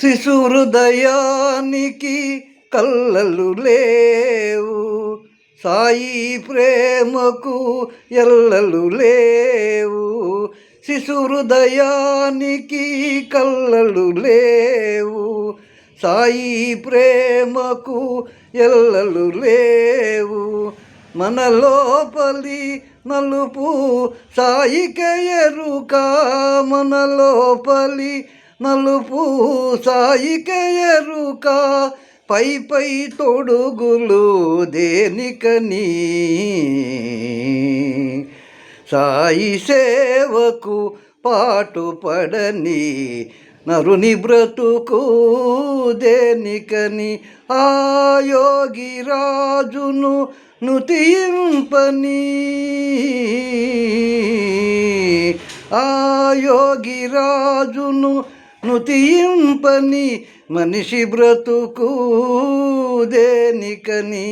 శిశు హృదయానికి కళ్ళలు లేవు. సాయి ప్రేమకు ఎల్లలు లేవు. శిశు హృదయానికి కళ్ళలు లేవు. సాయి ప్రేమకు ఎల్లలు లేవు. మన లోపలి నలుపు సాయిక ఎరుక. మన లోపలి నలుపు సాయిక ఎరుక పై పై తొడుగులు దేనికని? సాయి సేవకు పాటుపడని నరుని బ్రతుకు దేనికని? ఆ యోగి రాజును నుతింపని ఆ యోగి రాజును నుతింపని మనిషి బ్రతుకు దేనికని?